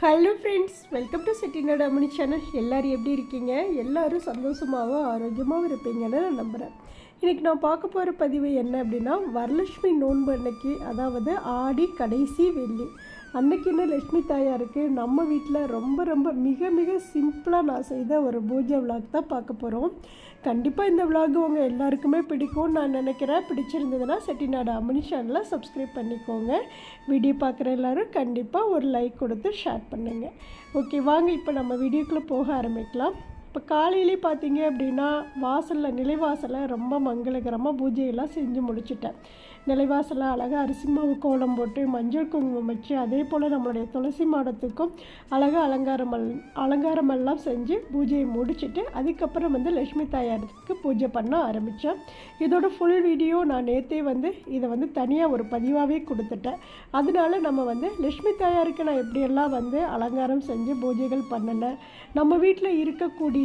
Hello friends welcome to Chettinad Ammani channel எல்லோரும் எப்படி இருக்கீங்க? எல்லோரும் சந்தோஷமாகவும் ஆரோக்கியமாகவும் இருப்பீங்கன்னு நான் நம்புகிறேன் இன்றைக்கி நான் பார்க்க போகிற பதிவு என்ன அப்படின்னா வரலட்சுமி நோன்பு அன்னைக்கு அதாவது ஆடி கடைசி வெள்ளி. அன்னைக்குன்னு லட்சுமி தாயாருக்கு நம்ம வீட்டில் ரொம்ப ரொம்ப மிக மிக சிம்பிளாக நான் செய்த ஒரு பூஜை விளாக் தான் பார்க்க போகிறோம் கண்டிப்பாக இந்த விலாக் உங்கள் எல்லாருக்குமே பிடிக்கும்னு நான் நினைக்கிறேன். பிடிச்சிருந்ததுன்னா செட்டிநாடு அம்மனி சேனலில் சப்ஸ்கிரைப் பண்ணிக்கோங்க. வீடியோ பார்க்குற எல்லோரும் கண்டிப்பாக ஒரு லைக் கொடுத்து ஷேர் பண்ணுங்கள் ஓகே வாங்க இப்போ நம்ம வீடியோக்குள்ளே போக ஆரம்பிக்கலாம். இப்போ காலையிலே பார்த்தீங்க அப்படின்னா வாசலில் நிலைவாசலில் ரொம்ப மங்களகரமாக பூஜையெல்லாம் செஞ்சு முடிச்சிட்டேன். நிலைவாசலில் அழகாக அரிசி மாவு கோலம் போட்டு மஞ்சள் குங்குமம் வச்சு அதே போல் நம்மளுடைய துளசி மாடத்துக்கும் அழகாக அலங்காரம் அலங்காரமெல்லாம் செஞ்சு பூஜையை முடிச்சுட்டு அதுக்கப்புறம் வந்து லக்ஷ்மி தாயாருக்கு பூஜை பண்ண ஆரம்பித்தேன் இதோட ஃபுல் வீடியோ நான் நேற்றே வந்து இதை வந்து தனியாக ஒரு பதிவாகவே கொடுத்துட்டேன். அதனால நம்ம வந்து லக்ஷ்மி தாயாருக்கு நான் எப்படியெல்லாம் வந்து அலங்காரம் செஞ்சு பூஜைகள் பண்ணினேன் நம்ம வீட்டில் இருக்கக்கூடிய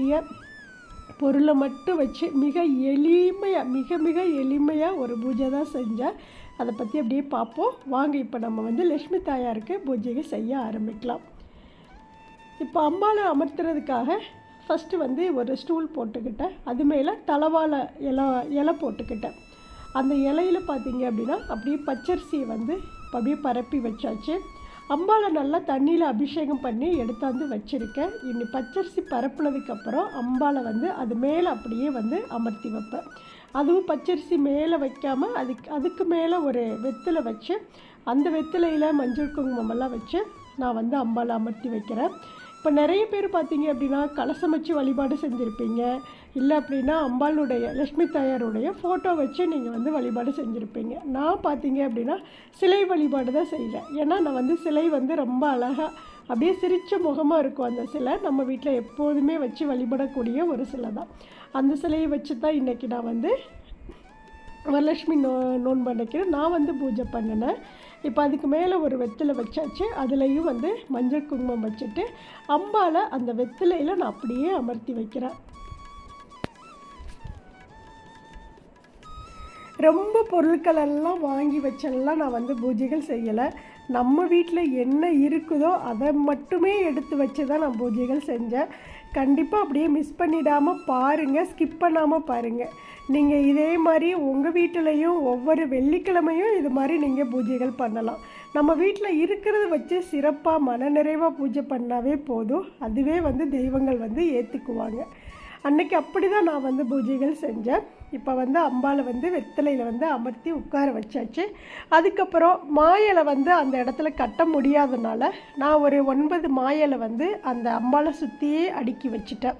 பொருளை மட்டும் வச்சு மிக எளிமையாக மிக மிக எளிமையாக ஒரு பூஜை தான் செஞ்சேன் அதை பற்றி அப்படியே பார்ப்போம். வாங்க இப்போ நம்ம வந்து லக்ஷ்மி தாயாருக்கு பூஜையை செய்ய ஆரம்பிக்கலாம். இப்போ அம்மாவை அமர்த்துறதுக்காக ஃபஸ்ட்டு வந்து ஒரு ஸ்டூல் போட்டுக்கிட்டேன். அது மேலே தலவாழை இலை இலை போட்டுக்கிட்டேன். அந்த இலையில பார்த்தீங்க அப்படின்னா அப்படியே பச்சரிசியை வந்து அப்படியே பரப்பி வச்சாச்சு. அம்பாவை நல்லா தண்ணியில் அபிஷேகம் பண்ணி எடுத்தாந்து வச்சுருக்கேன். இனி பச்சரிசி பரப்புனதுக்கப்புறம் அம்பாவை வந்து அது மேலே அப்படியே வந்து அமர்த்தி வைப்பேன். அதுவும் பச்சரிசி மேலே வைக்காமல் அதுக்கு அதுக்கு மேலே ஒரு வெத்தலை வச்சு அந்த வெத்தலையில் மஞ்சள் குங்குமமெல்லாம் வச்சு நான் வந்து அம்பாவை அமர்த்தி வைக்கிறேன். இப்போ நிறைய பேர் பார்த்தீங்க அப்படின்னா கலசம் வச்சு வழிபாடு செஞ்சுருப்பீங்க. இல்லை அப்படின்னா அம்பாளுடைய லக்ஷ்மி தாயாருடைய ஃபோட்டோ வச்சு நீங்கள் வந்து வழிபாடு செஞ்சுருப்பீங்க. நான் பார்த்தீங்க அப்படின்னா சிலை வழிபாடு தான் செய்கிறேன் ஏன்னா நான் வந்து சிலை வந்து ரொம்ப அழகாக அப்படியே சிரித்த முகமாக இருக்கும் அந்த சிலை. நம்ம வீட்டில் எப்போதுமே வச்சு வழிபடக்கூடிய ஒரு சிலை தான். அந்த சிலையை வச்சு தான் இன்றைக்கி நான் வந்து வரலட்சுமி நோ நோன்பு அன்னைக்கு நான் வந்து பூஜை பண்ணினேன். இப்போ அதுக்கு மேலே ஒரு வெத்தலை வச்சாச்சு. அதுலேயும் வந்து மஞ்சள் குங்குமம் வச்சுட்டு அம்பால் அந்த வெத்தலையில் நான் அப்படியே அமர்த்தி வைக்கிறேன். ரொம்ப பொருட்கள் எல்லாம் வாங்கி வச்செல்லாம் நான் வந்து பூஜைகள் செய்யலை. நம்ம வீட்டில் என்ன இருக்குதோ அதை மட்டுமே எடுத்து வச்சு தான் நான் பூஜைகள் செஞ்சேன். கண்டிப்பாக அப்படியே மிஸ் பண்ணிடாமல் பாருங்கள் ஸ்கிப் பண்ணாமல் பாருங்கள் நீங்கள் இதே மாதிரி உங்கள் வீட்டிலையும் ஒவ்வொரு வெள்ளிக்கிழமையும் இது மாதிரி நீங்கள் பூஜைகள் பண்ணலாம். நம்ம வீட்டில் இருக்கிறத வச்சு சிறப்பாக மனநிறைவாக பூஜை பண்ணாவே போதும். அதுவே வந்து தெய்வங்கள் வந்து ஏற்றுக்குவாங்க அன்னைக்கு அப்படி தான் நான் வந்து பூஜைகள் செஞ்சேன். இப்போ வந்து அம்பாவை வந்து வெத்தலையில் வந்து அமர்த்தி உட்கார வச்சாச்சு. அதுக்கப்புறம் மாயலை வந்து அந்த இடத்துல கட்ட முடியாதனால நான் ஒரு ஒன்பது மாயலை வந்து அந்த அம்பாவை சுற்றியே அடுக்கி வச்சுட்டேன்.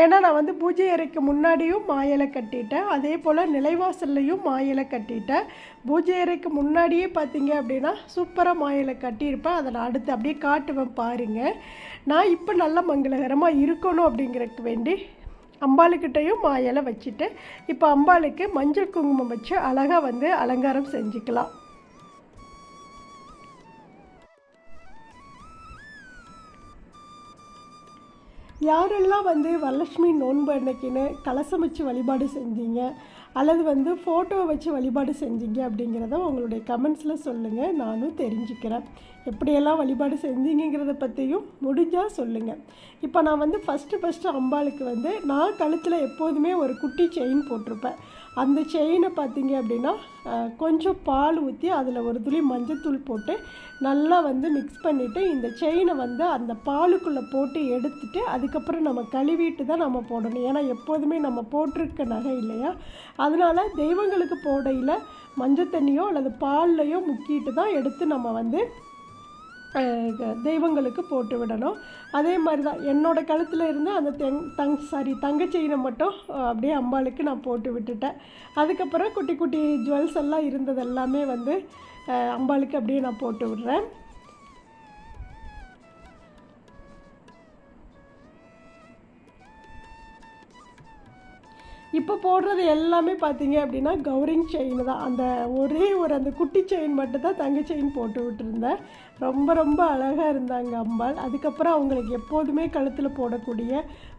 ஏன்னா நான் வந்து பூஜை அறைக்கு முன்னாடியும் மாயலை கட்டிட்டேன். அதே போல் நிலைவாசல்லையும் மாயலை கட்டிட்டேன். பூஜை அறைக்கு முன்னாடியே பார்த்தீங்க அப்படின்னா சூப்பராக மாயலை கட்டியிருப்பேன். அதை நான் அடுத்து அப்படியே காட்டுவேன் பாருங்கள் நான் இப்போ நல்ல மங்களகரமாக இருக்கணும் அப்படிங்கிறதுக்கு வேண்டி அம்பாளுக்கிட்டையும் மாயலை வச்சுட்டு இப்போ அம்பாளுக்கு மஞ்சள் குங்குமம் வச்சு அழகாக வந்து அலங்காரம் செஞ்சுக்கலாம். யாரெல்லாம் வந்து வரலட்சுமி நோன்பு அன்னைக்குன்னு கலசம் வச்சு வழிபாடு செஞ்சீங்க அல்லது வந்து ஃபோட்டோவை வச்சு வழிபாடு செஞ்சீங்க அப்படிங்கிறத உங்களுடைய கமெண்ட்ஸில் சொல்லுங்கள் நானும் தெரிஞ்சுக்கிறேன். எப்படியெல்லாம் வழிபாடு செஞ்சீங்கிறத பற்றியும் முடிஞ்சால் சொல்லுங்கள் இப்போ நான் வந்து ஃபஸ்ட்டு ஃபஸ்ட்டு அம்பாளுக்கு வந்து நான் கழுத்தில் எப்போதுமே ஒரு குட்டி செயின் போட்டிருப்பேன். அந்த செயினை பார்த்தீங்க அப்படின்னா கொஞ்சம் பால் ஊற்றி அதில் ஒரு துளி மஞ்சத்தூள் போட்டு நல்லா வந்து மிக்ஸ் பண்ணிவிட்டு இந்த செயினை வந்து அந்த பாலுக்குள்ளே போட்டு எடுத்துட்டு அதுக்கப்புறம் நம்ம கழுவிட்டு தான் நம்ம போடணும். ஏன்னா எப்போதுமே நம்ம போட்டிருக்க நகை இல்லையா? அதனால் தெய்வங்களுக்கு போடையில் மஞ்சள் தண்ணியோ அல்லது பால்லையோ முக்கிட்டு தான் எடுத்து நம்ம வந்து தெய்வங்களுக்கு போட்டு விடணும். அதே மாதிரி தான் என்னோடய கழுத்தில் இருந்து அந்த தெங் தங் சாரி தங்க மட்டும் அப்படியே அம்பாளுக்கு நான் போட்டு விட்டுட்டேன். அதுக்கப்புறம் குட்டி குட்டி ஜுவல்ஸ் எல்லாம் இருந்தது எல்லாமே வந்து அம்பாளுக்கு அப்படியே நான் போட்டு விடுறேன். இப்போ போடுறது எல்லாமே பார்த்தீங்க அப்படின்னா கௌரிங் செயின் தான். அந்த ஒரே ஒரு அந்த குட்டி செயின் மட்டும் தான் தங்க செயின் போட்டு விட்டுருந்தேன். ரொம்ப ரொம்ப அழகாக இருந்தாங்க அம்பாள். அதுக்கப்புறம் அவங்களுக்கு எப்போதுமே கழுத்தில் போடக்கூடிய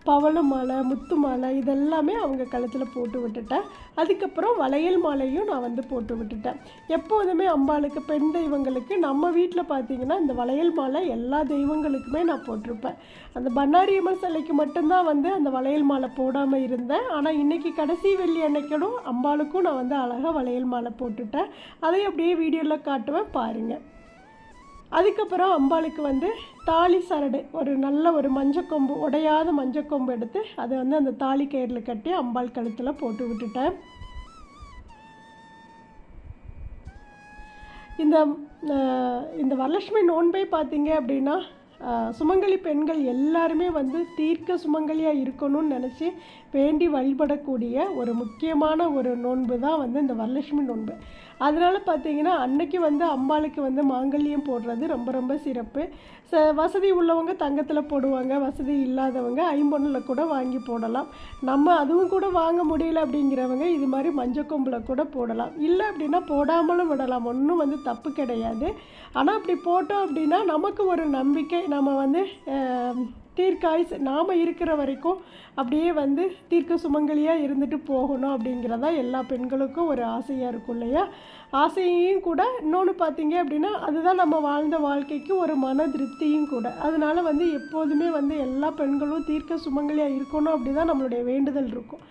பவள மாலை முத்து மாலை இதெல்லாமே அவங்க கழுத்தில் போட்டு விட்டுட்டேன். அதுக்கப்புறம் வளையல் மாலையும் நான் வந்து போட்டு விட்டுட்டேன். எப்போதுமே அம்பாளுக்கு பெண் தெய்வங்களுக்கு நம்ம வீட்டில் பார்த்தீங்கன்னா இந்த வளையல் மாலை எல்லா தெய்வங்களுக்குமே நான் போட்டிருப்பேன். அந்த பன்னாரியம்மன் சிலைக்கு மட்டும்தான் வந்து அந்த வளையல் மாலை போடாமல் இருந்தேன். ஆனால் இன்றைக்கி கடைசி வெள்ளி அன்னைக்கடும் அம்பாளுக்கும் நான் வந்து அழகாக வளையல் மாலை போட்டுட்டேன். அதையும் அப்படியே வீடியோவில் காட்டுவேன் பாருங்கள் அதுக்கப்புறம் அம்பாளுக்கு வந்து தாலி சரடு ஒரு நல்ல ஒரு மஞ்சக்கொம்பு உடையாத மஞ்சக்கொம்பு எடுத்து அதை வந்து அந்த தாலி கயிறில் கட்டி அம்பாள் கழுத்தில் போட்டு விட்டுட்டேன். இந்த இந்த வரலட்சுமி நோன்பை பார்த்தீங்க அப்படின்னா சுமங்கலி பெண்கள் எல்லாருமே வந்து தீர்க்க சுமங்கலியாக இருக்கணும்னு நினச்சி வேண்டி வழிபடக்கூடிய ஒரு முக்கியமான ஒரு நோன்பு தான் வந்து இந்த வரலட்சுமி நோன்பு. அதனால் பார்த்தீங்கன்னா அன்னைக்கு வந்து அம்பாளுக்கு வந்து மாங்கல்யம் போடுறது ரொம்ப ரொம்ப சிறப்பு. ச வசதி உள்ளவங்க தங்கத்தில் போடுவாங்க வசதி இல்லாதவங்க ஐம்பொன்னில் கூட வாங்கி போடலாம். நம்ம அதுவும் கூட வாங்க முடியல அப்படிங்கிறவங்க இது மாதிரி மஞ்சக்கொம்பில் கூட போடலாம். இல்லை அப்படின்னா போடாமலும் விடலாம். ஒன்றும் வந்து தப்பு கிடையாது. ஆனால் அப்படி போட்டோம் அப்படின்னா நமக்கு ஒரு நம்பிக்கை. நம்ம வந்து தீர்க்காயுஸ் நாம் இருக்கிற வரைக்கும் அப்படியே வந்து தீர்க்க சுமங்கலியாக இருந்துட்டு போகணும் அப்படிங்கிறதா எல்லா பெண்களுக்கும் ஒரு ஆசையாக இருக்கும் இல்லையா? ஆசையும் கூட இன்னொன்று பார்த்தீங்க அப்படின்னா அதுதான் நம்ம வாழ்ந்த வாழ்க்கைக்கு ஒரு மன திருப்தியும் கூட. அதனால் வந்து எப்போதுமே வந்து எல்லா பெண்களும் தீர்க்க சுமங்கலியாக இருக்கணும் அப்படி தான் நம்மளுடைய வேண்டுதல் இருக்கும்.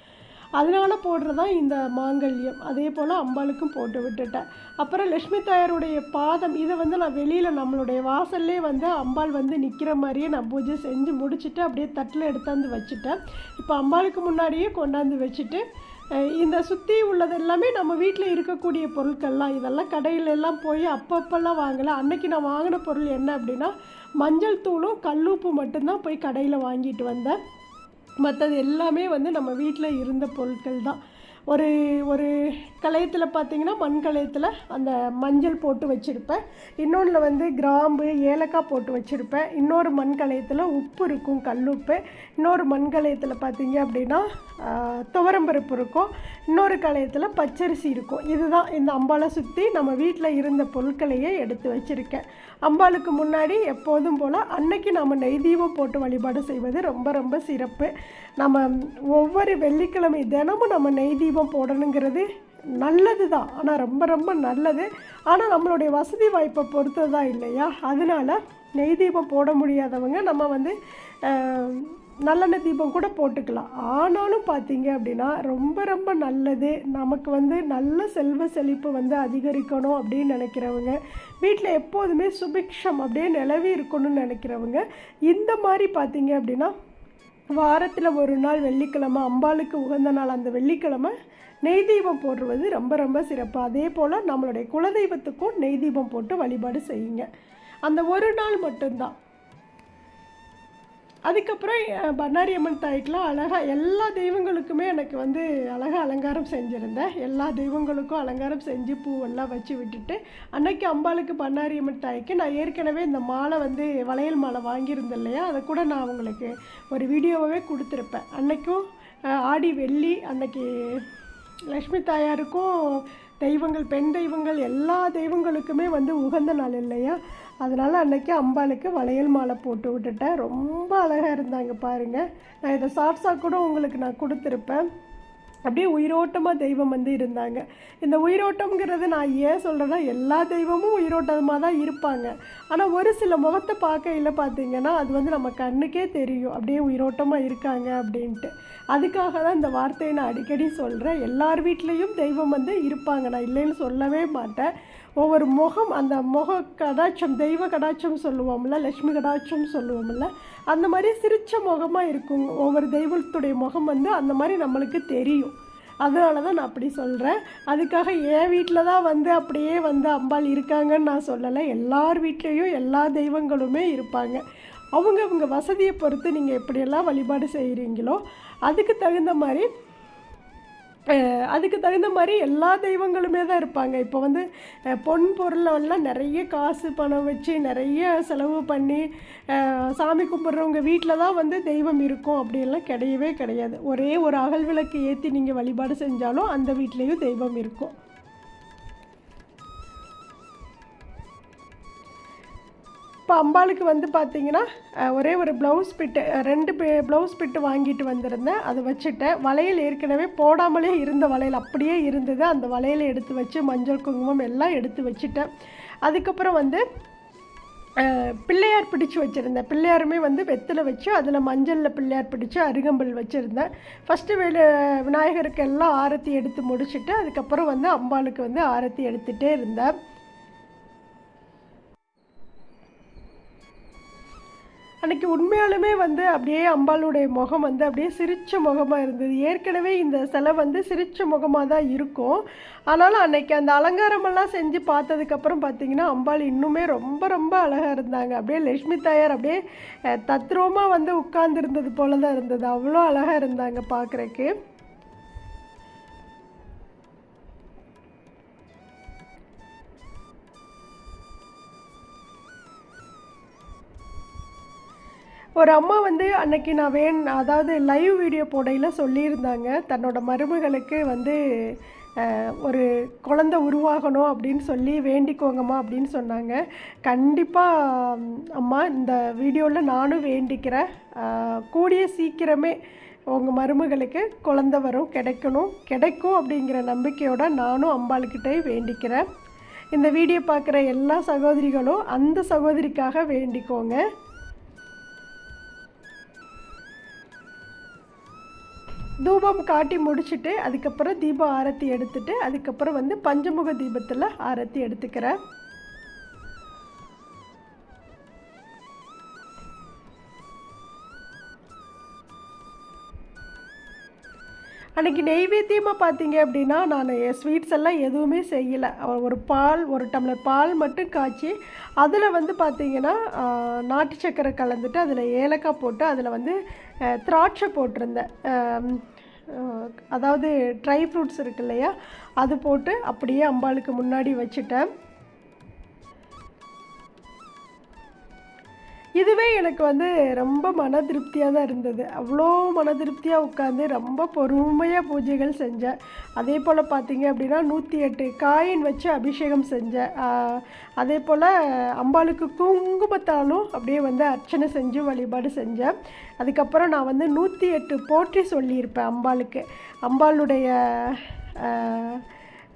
அதனால் போடுறதா இந்த மாங்கல்யம். அதே போல் அம்பாளுக்கும் போட்டு விட்டுட்டேன். அப்புறம் லக்ஷ்மி தாயாருடைய பாதம் இதை வந்து நான் வெளியில் நம்மளுடைய வாசல்லே வந்து அம்பாள் வந்து நிற்கிற மாதிரியே நான் பூஜை செஞ்சு முடிச்சுட்டு அப்படியே தட்டில் எடுத்தாந்து வச்சுட்டேன். இப்போ அம்பாளுக்கு முன்னாடியே கொண்டாந்து வச்சுட்டு இந்த சுற்றி உள்ளது எல்லாமே நம்ம வீட்டில் இருக்கக்கூடிய பொருட்கள்லாம் இதெல்லாம் கடையில எல்லாம் போய் அப்பப்பெல்லாம் வாங்கலை. அன்னைக்கு நான் வாங்கின பொருள் என்ன அப்படின்னா மஞ்சள் தூளும் கல்லுப்பு மட்டும்தான் போய் கடையில் வாங்கிட்டு வந்தேன். மற்றது எல்லாமே வந்து நம்ம வீட்டில் இருந்த பொருட்கள் தான் ஒரு ஒரு கலையத்தில் பார்த்தீங்கன்னா மண் கலையத்தில் அந்த மஞ்சள் போட்டு வச்சுருப்பேன். இன்னொன்றில் வந்து கிராம்பு ஏலக்காய் போட்டு வச்சுருப்பேன். இன்னொரு மண் கலையத்தில் உப்பு இருக்கும் கல்லுப்பு இன்னொரு மண் கலையத்தில் பார்த்தீங்க அப்படின்னா துவரம்பருப்பு இருக்கும். இன்னொரு கலையத்தில் பச்சரிசி இருக்கும். இதுதான் இந்த அம்பாலை சுற்றி நம்ம வீட்டில் இருந்த பொருட்களையே எடுத்து வச்சுருக்கேன். அம்பாளுக்கு முன்னாடி எப்போதும் போல் அன்னைக்கு நம்ம நெய் தீபம் போட்டு வழிபாடு செய்வது ரொம்ப ரொம்ப சிறப்பு. நம்ம ஒவ்வொரு வெள்ளிக்கிழமை தினமும் நம்ம நெய் தீபம் போடணுங்கிறது நல்லது தான் ஆனால் ரொம்ப ரொம்ப நல்லது. ஆனால் நம்மளுடைய வசதி வாய்ப்பை பொறுத்தது தான் இல்லையா? அதனால நெய் தீபம் போட முடியாதவங்க நம்ம வந்து நல்லெண்ணெய் தீபம் கூட போட்டுக்கலாம். ஆனாலும் பார்த்தீங்க அப்படின்னா ரொம்ப ரொம்ப நல்லது. நமக்கு வந்து நல்ல செல்வ செழிப்பு வந்து அதிகரிக்கணும் அப்படின்னு நினைக்கிறவங்க வீட்டில் எப்போதுமே சுபிக்ஷம் அப்படியே நிலவி இருக்கணும்னு நினைக்கிறவங்க இந்த மாதிரி பார்த்தீங்க அப்படின்னா வாரத்தில் ஒரு நாள் வெள்ளிக்கிழமை அம்பாளுக்கு உகந்த நாள் அந்த வெள்ளிக்கிழமை நெய் தீபம் போடுறது ரொம்ப ரொம்ப சிறப்பு. அதே போல் நம்மளுடைய குலதெய்வத்துக்கும் நெய் தீபம் போட்டு வழிபாடு செய்யுங்க. அந்த ஒரு நாள் மட்டும்தான். அதுக்கப்புறம் பண்ணாரி அம்மன் தாய்க்கெலாம் அழகாக எல்லா தெய்வங்களுக்குமே எனக்கு வந்து அழகாக அலங்காரம் செஞ்சுருந்தேன். எல்லா தெய்வங்களுக்கும் அலங்காரம் செஞ்சு பூவெல்லாம் வச்சு விட்டுட்டு அன்னைக்கு அம்பாளுக்கு பண்ணாரி அம்மன் தாய்க்கு நான் ஏற்கனவே இந்த மாலை வந்து வளையல் மாலை வாங்கியிருந்தேன் இல்லையா? அதை கூட நான் அவங்களுக்கு ஒரு வீடியோவாகவே கொடுத்துருப்பேன். அன்னைக்கும் ஆடி வெள்ளி அன்னைக்கு லக்ஷ்மி தாயாருக்கும் தெய்வங்கள் பெண் தெய்வங்கள் எல்லா தெய்வங்களுக்குமே வந்து உகந்த நாள் இல்லையா? அதனால் அன்னைக்கு அம்பாளுக்கு வளையல் மாலை போட்டு விட்டுட்டேன். ரொம்ப அழகாக இருந்தாங்க பாருங்கள் நான் இதை ஷார்ட்ஸாக கூட உங்களுக்கு நான் கொடுத்துருப்பேன். அப்படியே உயிரோட்டமாக தெய்வம் வந்து இருந்தாங்க. இந்த உயிரோட்டம்ங்கிறது நான் ஏன் சொல்கிறேன்னா எல்லா தெய்வமும் உயிரோட்டமாக தான் இருப்பாங்க. ஆனால் ஒரு சில முகத்தை பார்க்கையில் பார்த்தீங்கன்னா அது வந்து நம்ம கண்ணுக்கே தெரியும். அப்படியே உயிரோட்டமாக இருக்காங்க அப்படின்ட்டு. அதுக்காக தான் இந்த வார்த்தையை நான் அடிக்கடி சொல்கிறேன் எல்லார் வீட்லேயும் தெய்வம் வந்து இருப்பாங்க. நான் இல்லைன்னு சொல்லவே மாட்டேன். ஒவ்வொரு முகம் அந்த முக கடாட்சம் தெய்வ கடாட்சம் சொல்லுவோம்ல லக்ஷ்மி கடாட்சம் சொல்லுவோம்ல அந்த மாதிரி சிரித்த முகமாக இருக்கும். ஒவ்வொரு தெய்வத்துடைய முகம் வந்து அந்த மாதிரி நம்மளுக்கு தெரியும். அதனால தான் நான் அப்படி சொல்கிறேன் அதுக்காக என் வீட்டில் தான் வந்து அப்படியே வந்து அம்பாள் இருக்காங்கன்னு நான் சொல்லலை. எல்லார் வீட்லேயும் எல்லா தெய்வங்களுமே இருப்பாங்க. அவங்கவுங்க வசதியை பொறுத்து நீங்கள் எப்படியெல்லாம் வழிபாடு செய்கிறீங்களோ அதுக்கு தகுந்த மாதிரி அதுக்கு தகுந்த மாதிரி எல்லா தெய்வங்களுமே தான் இருப்பாங்க. இப்போ வந்து பொன் பொருளெல்லாம் நிறைய காசு பணம் வச்சு நிறைய செலவு பண்ணி சாமி கும்பிட்றவங்க வீட்டில் தான் வந்து தெய்வம் இருக்கும் அப்படியெல்லாம் கிடையவே கிடையாது. ஒரே ஒரு அகல் விளக்கு ஏற்றி நீங்கள் வழிபாடு செஞ்சாலும் அந்த வீட்லேயும் தெய்வம் இருக்கும். இப்போ அம்பாளுக்கு வந்து பார்த்தீங்கன்னா ஒரே ஒரு ப்ளவுஸ் பிட்டு ரெண்டு ப்ளவுஸ் பிட்டு வாங்கிட்டு வந்திருந்தேன். அதை வச்சுட்டேன். வளையல் ஏற்கனவே போடாமலே இருந்த வளையல் அப்படியே இருந்தது. அந்த வளையலை எடுத்து வச்சு மஞ்சள் குங்குமம் எல்லாம் எடுத்து வச்சுட்டேன். அதுக்கப்புறம் வந்து பிள்ளையார் பிடிச்சு வச்சுருந்தேன். பிள்ளையாருமே வந்து வெத்தில் வச்சு அதில் மஞ்சளில் பிள்ளையார் பிடிச்சு அருகம்பல் வச்சுருந்தேன். ஃபஸ்ட்டு வெளி விநாயகருக்கு எல்லாம் ஆரத்தி எடுத்து முடிச்சுட்டு அதுக்கப்புறம் வந்து அம்பாளுக்கு வந்து ஆரத்தி எடுத்துகிட்டே இருந்தேன். அன்றைக்கி உண்மையாலுமே வந்து அப்படியே அம்பாளுடைய முகம் வந்து அப்படியே சிரித்த முகமாக இருந்தது. ஏற்கனவே இந்த சிலை வந்து சிரிச்ச முகமாக தான் இருக்கும். ஆனாலும் அன்னைக்கு அந்த அலங்காரமெல்லாம் செஞ்சு பார்த்ததுக்கப்புறம் பார்த்திங்கன்னா அம்பாள் இன்னுமே ரொம்ப ரொம்ப அழகாக இருந்தாங்க. அப்படியே லட்சுமி தாயார் அப்படியே தத்ரூபமாக வந்து உட்கார்ந்துருந்தது போல தான் இருந்தது. அவ்வளோ அழகாக இருந்தாங்க பார்க்குறக்கு. ஒரு அம்மா வந்து அன்னைக்கு நான் வேண் அதாவது லைவ் வீடியோ போடையில் சொல்லியிருந்தாங்க. தன்னோட மருமகளுக்கு வந்து ஒரு குழந்தை உருவாகணும் அப்படின்னு சொல்லி வேண்டிக்கோங்கம்மா அப்படின்னு சொன்னாங்க. கண்டிப்பாக அம்மா இந்த வீடியோவில் நானும் வேண்டிக்கிறேன். கூடிய சீக்கிரமே உங்கள் மருமகளுக்கு குழந்த வரும் கிடைக்கணும். கிடைக்கும் அப்படிங்கிற நம்பிக்கையோடு நானும் அம்பாளுக்கிட்டே வேண்டிக்கிறேன். இந்த வீடியோ பார்க்குற எல்லா சகோதரிகளும் அந்த சகோதரிக்காக வேண்டிக்கோங்க. தூபம் காட்டி முடிச்சுட்டு அதுக்கப்புறம் தீப ஆரத்தி எடுத்துட்டு அதுக்கப்புறம் வந்து பஞ்சமுக தீபத்தில் ஆரத்தி எடுத்துக்கிறேன் அன்றைக்கி நெய்வேத்தியமாக பார்த்தீங்க அப்படின்னா நான் ஸ்வீட்ஸ் எல்லாம் எதுவுமே செய்யலை. ஒரு பால் ஒரு டம்ளர் பால் மட்டும் காய்ச்சி அதில் வந்து பார்த்திங்கன்னா நாட்டு சக்கரை கலந்துட்டு அதில் ஏலக்காய் போட்டு அதில் வந்து திராட்சை போட்டிருந்தேன். அதாவது ட்ரை ஃப்ரூட்ஸ் இருக்கு இல்லையா? அது போட்டு அப்படியே அம்பாளுக்கு முன்னாடி வச்சுட்டேன். இதுவே எனக்கு வந்து ரொம்ப மன திருப்தியாக தான் இருந்தது. அவ்வளோ மன திருப்தியாக உட்காந்து ரொம்ப பொறுமையாக பூஜைகள் செஞ்சேன். அதே போல் பார்த்தீங்க அப்படின்னா நூற்றி எட்டு காயின் வச்சு அபிஷேகம் செஞ்சேன். அதே போல் அம்பாளுக்கு குங்குமத்தாலும் அப்படியே வந்து அர்ச்சனை செஞ்சு வழிபாடு செஞ்சேன். அதுக்கப்புறம் நான் வந்து நூற்றி எட்டு போற்றி சொல்லியிருப்பேன் அம்பாளுக்கு. அம்பாளுடைய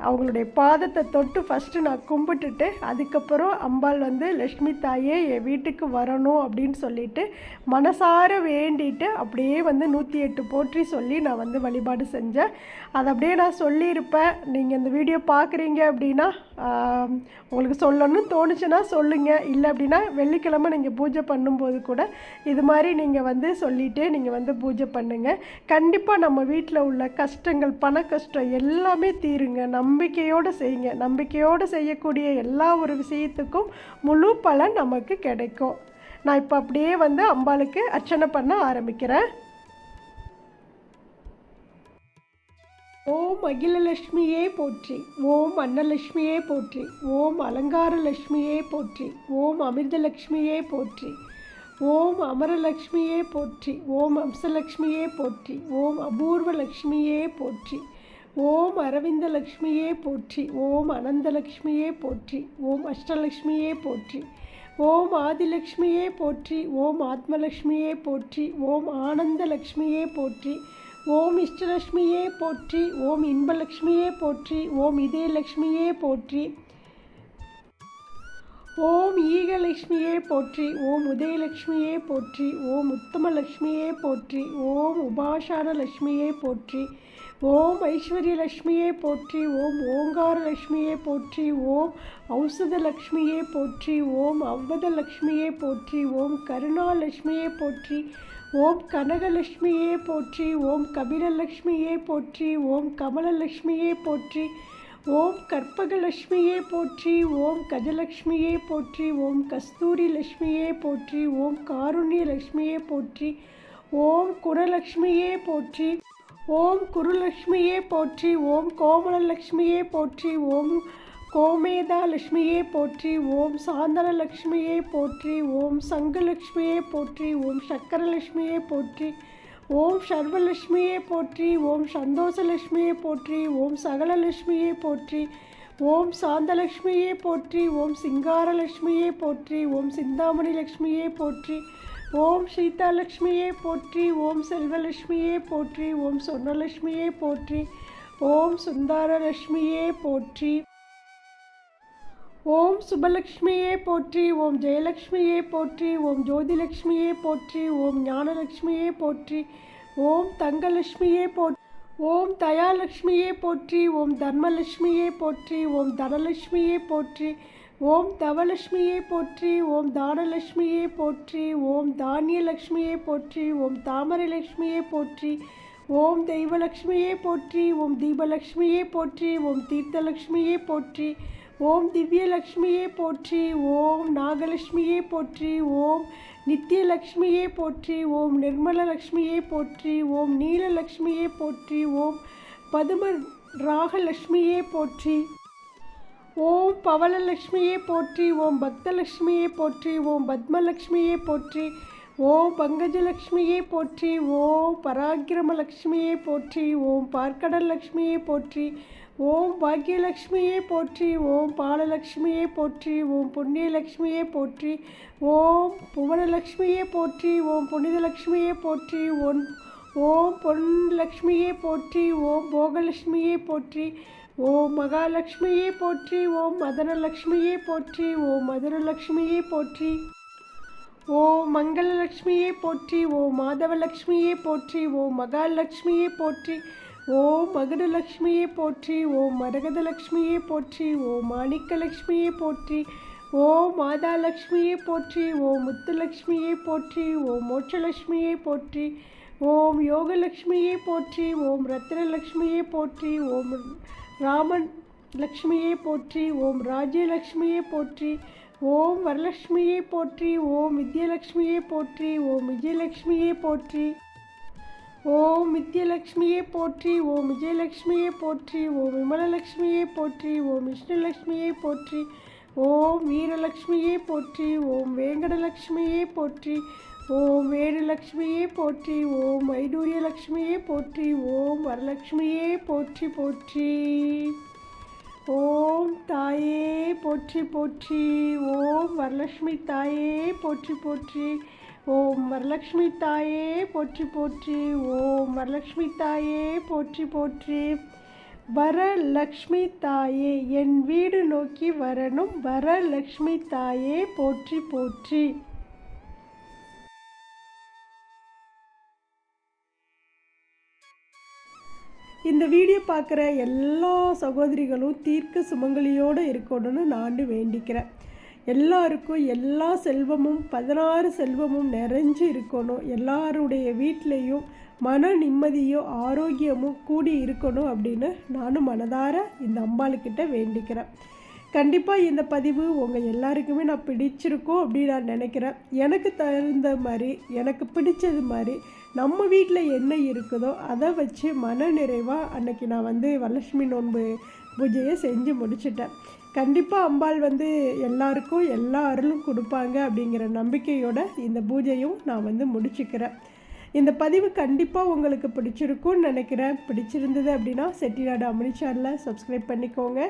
அவங்களுடைய பாதத்தை தொட்டு ஃபஸ்ட்டு நான் கும்பிட்டுட்டு அதுக்கப்புறம் அம்பாள் வந்து லக்ஷ்மி தாயே என் வீட்டுக்கு வரணும் அப்படின்னு சொல்லிட்டு மனசார வேண்டிட்டு அப்படியே வந்து நூற்றி எட்டு போற்றி சொல்லி நான் வந்து வழிபாடு செஞ்சேன். அதை அப்படியே நான் சொல்லியிருப்பேன். நீங்கள் இந்த வீடியோ பார்க்குறீங்க அப்படின்னா உங்களுக்கு சொல்லணும்னு தோணுச்சுன்னா சொல்லுங்கள் இல்லை அப்படின்னா வெள்ளிக்கிழமை நீங்கள் பூஜை பண்ணும்போது கூட இது மாதிரி நீங்கள் வந்து சொல்லிவிட்டு நீங்கள் வந்து பூஜை பண்ணுங்கள் கண்டிப்பாக நம்ம வீட்டில் உள்ள கஷ்டங்கள் பண கஷ்டம் எல்லாமே தீருங்க. நம்பிக்கையோடு செய்யுங்க. நம்பிக்கையோடு செய்யக்கூடிய எல்லா ஒரு விஷயத்துக்கும் முழு பலன் நமக்கு கிடைக்கும். நான் இப்போ அப்படியே வந்து அம்பாளுக்கு அர்ச்சனை பண்ண ஆரம்பிக்கிறேன். ஓம் அகிலலட்சுமியே போற்றி. ஓம் அன்னலட்சுமியே போற்றி. ஓம் அலங்காரலட்சுமியே போற்றி. ஓம் அமிர்தலட்சுமியே போற்றி. ஓம் அமரலட்சுமியே போற்றி. ஓம் அம்சலட்சுமியே போற்றி. ஓம் அபூர்வலட்சுமியே போற்றி. ஓம் அரவிந்தலட்சுமியே போற்றி ஓம் அனந்தலட்சுமியே போற்றி ஓம் அஷ்டலக்ஷ்மியே போற்றி ஓம் ஆதிலக்ஷ்மியே போற்றி ஓம் ஆத்மலக்ஷ்மியே போற்றி ஓம் ஆனந்தலட்சுமியே போற்றி ஓம் இஷ்டலக்ஷ்மியே போற்றி ஓம் இன்பலக்ஷ்மியே போற்றி ஓம் இதயலக்ஷ்மியே போற்றி ஓம் ஈகலக்ஷ்மியே போற்றி ஓம் உதயலக்ஷ்மியே போற்றி ஓம் உத்தமலக்ஷ்மியே போற்றி ஓம் உபாஷான லக்ஷ்மியே போற்றி ஓம் ஐஸ்வர்யலட்சுமியே போற்றி ஓம் ஓங்காரலட்சுமியே போற்றி ஓம் ஔஷதலட்சுமியே போற்றி ஓம் அவ்வதலட்சுமியே போற்றி ஓம் கருணாலட்சுமியே போற்றி ஓம் கனகலட்சுமியே போற்றி ஓம் கபிலலட்சுமியே போற்றி ஓம் கமலலட்சுமியே போற்றி ஓம் கற்பகலட்சுமியே போற்றி ஓம் கஜலட்சுமியே போற்றி ஓம் கஸ்தூரி லட்சுமியே போற்றி ஓம் காருண்ய லட்சுமியே போற்றி ஓம் குணலட்சுமியே போற்றி ஓம் குருலக்ஷ்மியே போற்றி ஓம் கோமலலக்ஷ்மியே போற்றி ஓம் கோமேதா லக்ஷ்மியே போற்றி ஓம் சாந்தன லக்ஷ்மியே போற்றி ஓம் சங்கலக்ஷ்மியே போற்றி ஓம் சக்கரலக்ஷ்மியே போற்றி ஓம் சர்வலக்ஷ்மியே போற்றி ஓம் சந்தோஷலக்ஷ்மியே போற்றி ஓம் சகலலக்ஷ்மியே போற்றி ஓம் சாந்தலக்ஷ்மியே போற்றி ஓம் சிங்காரலக்ஷ்மியே போற்றி ஓம் சிந்தாமணி லக்ஷ்மியே போற்றி ஓம் சீதாலக்ஷ்மியே போற்றி ஓம் செல்வலக்ஷ்மியே போற்றி ஓம் சொர்ணலக்ஷ்மியே போற்றி ஓம் சுந்தாரலக்ஷ்மியே போற்றி ஓம் சுபலக்ஷ்மியே போற்றி ஓம் ஜெயலக்ஷ்மியே போற்றி ஓம் ஜோதிலக்ஷ்மியே போற்றி ஓம் ஞானலக்ஷ்மியே போற்றி ஓம் தங்கலக்ஷ்மியே போற்றி ஓம் தயாலக்ஷ்மியே போற்றி ஓம் தர்மலக்ஷ்மியே போற்றி ஓம் தனலக்ஷ்மியே போற்றி ஓம் தவலக்ஷ்மியே போற்றி ஓம் தானலக்ஷ்மியே போற்றி ஓம் தானியலக்ஷ்மியே போற்றி ஓம் தாமரைலக்ஷ்மியே போற்றி ஓம் தெய்வலக்ஷ்மியே போற்றி ஓம் தீபலக்ஷ்மியே போற்றி ஓம் தீர்த்தலக்ஷ்மியே போற்றி ஓம் திவ்யலக்ஷ்மியே போற்றி ஓம் நாகலக்ஷ்மியே போற்றி ஓம் நித்தியலக்ஷ்மியே போற்றி ஓம் நிர்மலலக்ஷ்மியே போற்றி ஓம் நீலலக்ஷ்மியே போற்றி ஓம் பதும ராகலக்ஷ்மியே போற்றி ஓம் பவளலக்ஷ்மியே போற்றி ஓம் பக்தலக்ஷ்மியே போற்றி ஓம் பத்மலக்ஷ்மியே போற்றி ஓம் பங்கஜலக்ஷ்மியே போற்றி ஓம் பராக்கிரமலக்ஷ்மியே போற்றி ஓம் பார்க்கடல் லக்ஷ்மியே போற்றி ஓம் பாக்கியலக்ஷ்மியே போற்றி ஓம் பாலலக்ஷ்மியே போற்றி ஓம் புண்ணியலக்ஷ்மியே போற்றி ஓம் புவனலக்ஷ்மியே போற்றி ஓம் புனிதலக்ஷ்மியே போற்றி ஓன் ஓம் பொன் லக்ஷ்மியே போற்றி ஓம் போகலக்ஷ்மியே போற்றி ஓம் மகாலட்சுமியே போற்றி ஓம் மதனலக்ஷ்மியே போற்றி ஓம் மதுரலக்ஷ்மியே போற்றி ஓம் மங்களலக்ஷ்மியே போற்றி ஓம் மாதவலக்ஷ்மியே போற்றி ஓம் மகாலட்சுமியே போற்றி ஓம் மகுடலக்ஷ்மியே போற்றி ஓம் மரகதலக்ஷ்மியை போற்றி ஓம் மாணிக்கலக்ஷ்மியை போற்றி ஓம் மாதாலக்ஷ்மியை போற்றி ஓம் முத்துலக்ஷ்மியை போற்றி ஓம் மோட்சலக்ஷ்மியே போற்றி ஓம் யோகலக்ஷ்மியை போற்றி ஓம் ரத்னலக்ஷ்மியை போற்றி ஓம் ராமன் லக்ஷ்மியை போற்றி ஓம் ராஜ்யலக்ஷ்மியை போற்றி ஓம் வரலக்ஷ்மியை போற்றி ஓம் வித்யலக்ஷ்மியை போற்றி ஓம் விஜயலக்ஷ்மியை போற்றி ஓம் நித்யலக்ஷ்மியே போற்றி ஓம் விஜயலக்ஷ்மியே போற்றி ஓம் விமலலக்ஷ்மியே போற்றி ஓம் விஷ்ணுலக்ஷ்மியே போற்றி ஓம் வீரலக்ஷ்மியே போற்றி ஓம் வேங்கடலக்ஷ்மியே போற்றி ஓம் வேணுலக்ஷ்மியே போற்றி ஓம் வைடூரியலக்ஷ்மியே போற்றி ஓம் வரலக்ஷ்மியே போற்றி போற்றி ஓம் தாயே போற்றி போற்றி ஓம் வரலக்ஷ்மி தாயே போற்றி போற்றி ஓம் வரலக்ஷ்மி தாயே போற்றி போற்றி ஓம் வரலக்ஷ்மி தாயே போற்றி போற்றி வரலக்ஷ்மி தாயே என் வீடு நோக்கி வரணும் வரலக்ஷ்மி தாயே போற்றி போற்றி இந்த வீடியோ பார்க்குற எல்லா சகோதரிகளும் தீர்க்க சுமங்கலியோடு இருக்கணும்னு நான் வேண்டிக்கிறேன். எல்லாருக்கும் எல்லா செல்வமும் பதினாறு செல்வமும் நிறைஞ்சு இருக்கணும். எல்லாருடைய வீட்லேயும் மன நிம்மதியும் ஆரோக்கியமும் கூடி இருக்கணும் அப்படின்னு நானும் மனதார இந்த அம்பாளுக்கிட்ட வேண்டிக்கிறேன். கண்டிப்பாக இந்த பதிவு உங்கள் எல்லாருக்குமே நான் பிடிச்சிருக்கோம் அப்படின்னு நான் நினைக்கிறேன். எனக்கு தகுந்த மாதிரி எனக்கு பிடிச்சது மாதிரி நம்ம வீட்டில் என்ன இருக்குதோ அதை வச்சு மன நிறைவாக அன்னைக்கு நான் வந்து வரலட்சுமி நோன்பு பூஜையை செஞ்சு முடிச்சிட்டேன். கண்டிப்பாக அம்பாள் வந்து எல்லாருக்கும் எல்லா அருளும் கொடுப்பாங்க அப்படிங்கிற நம்பிக்கையோட இந்த பூஜையும் நான் வந்து முடிச்சுக்கிறேன். இந்த பதிவு கண்டிப்பாக உங்களுக்கு பிடிச்சிருக்கும்னு நினைக்கிறேன். பிடிச்சிருந்தது அப்படின்னா செட்டிநாடு அமனி சேனலை சப்ஸ்கிரைப் பண்ணிக்கோங்க.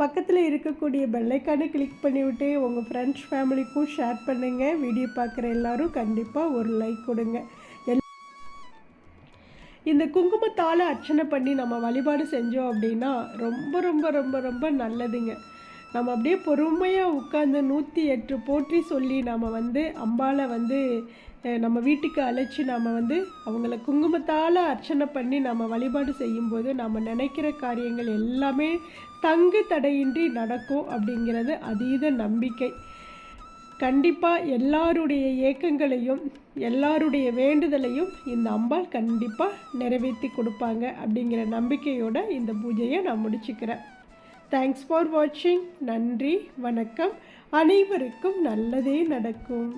பக்கத்தில் இருக்கக்கூடிய பெல்லைக்கானே கிளிக் பண்ணிவிட்டு உங்கள் ஃப்ரெண்ட்ஸ் ஃபேமிலிக்கும் ஷேர் பண்ணுங்கள் வீடியோ பார்க்குற எல்லோரும் கண்டிப்பாக ஒரு லைக் கொடுங்க. இந்த குங்குமத்தால் அர்ச்சனை பண்ணி நம்ம வழிபாடு செஞ்சோம் அப்படின்னா ரொம்ப ரொம்ப ரொம்ப ரொம்ப நல்லதுங்க. நம்ம அப்படியே பொறுமையாக உட்காந்து நூற்றி எட்டு போற்றி சொல்லி நம்ம வந்து அம்பாவை வந்து நம்ம வீட்டுக்கு அழைச்சி நம்ம வந்து அவங்கள குங்குமத்தால் அர்ச்சனை பண்ணி நம்ம வழிபாடு செய்யும்போது நம்ம நினைக்கிற காரியங்கள் எல்லாமே தங்கு தடையின்றி நடக்கும் அப்படிங்கிறது அதீத நம்பிக்கை. கண்டிப்பாக எல்லாருடைய ஏக்கங்களையும் எல்லாருடைய வேண்டுதலையும் இந்த அம்பாள் கண்டிப்பாக நிறைவேற்றி கொடுப்பாங்க அப்படிங்கிற நம்பிக்கையோடு இந்த பூஜையை நான் முடிச்சுக்கிறேன். தேங்க்ஸ் ஃபார் வாட்சிங் நன்றி வணக்கம். அனைவருக்கும் நல்லதே நடக்கும்.